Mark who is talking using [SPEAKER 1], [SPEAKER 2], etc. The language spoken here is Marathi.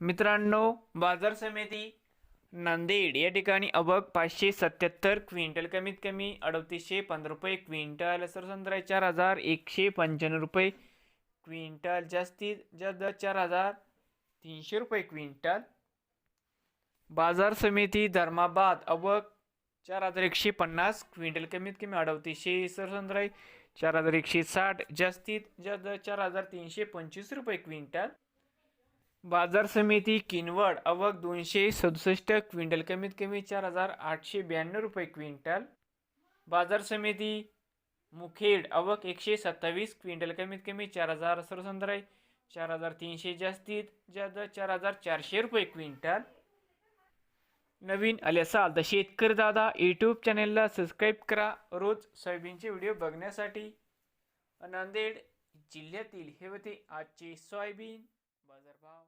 [SPEAKER 1] मित्रांनो बाजार समिती नांदेड या ठिकाणी अबक पाचशे सत्याहत्तर क्विंटल कमीत कमी अडतीसशे पंधरा रुपये क्विंटल सरसंद्राय चार हजार एकशे पंच्याण्णव रुपये क्विंटल जास्तीत जास्त चार हजार तीनशे रुपये क्विंटल. बाजार समिती धर्माबाद अबक चार हजार एकशे पन्नास क्विंटल कमीत कमी अडतीसशे सरसंद्राय चार हजार एकशे साठ जास्तीत जास्त चार हजार तीनशे पंचवीस रुपये क्विंटल. बाजार समिती किनवड अवक दोनशे सदुसष्ट क्विंटल कमीत कमी चार हजार आठशे ब्याण्णव रुपये क्विंटल. बाजार समिती मुखेड अवक एकशे सत्तावीस क्विंटल कमीत कमी चार हजार सरसंद्राय चार हजार तीनशे जास्तीत जास्त चार हजार चारशे रुपये क्विंटल. नवीन आले असाल तर शेतकरी दादा यूट्यूब चॅनेलला सबस्क्राईब करा. रोज सोयाबीनचे व्हिडिओ बघण्यासाठी. नांदेड जिल्ह्यातील हे होते आजचे सोयाबीन. Boa Herbal,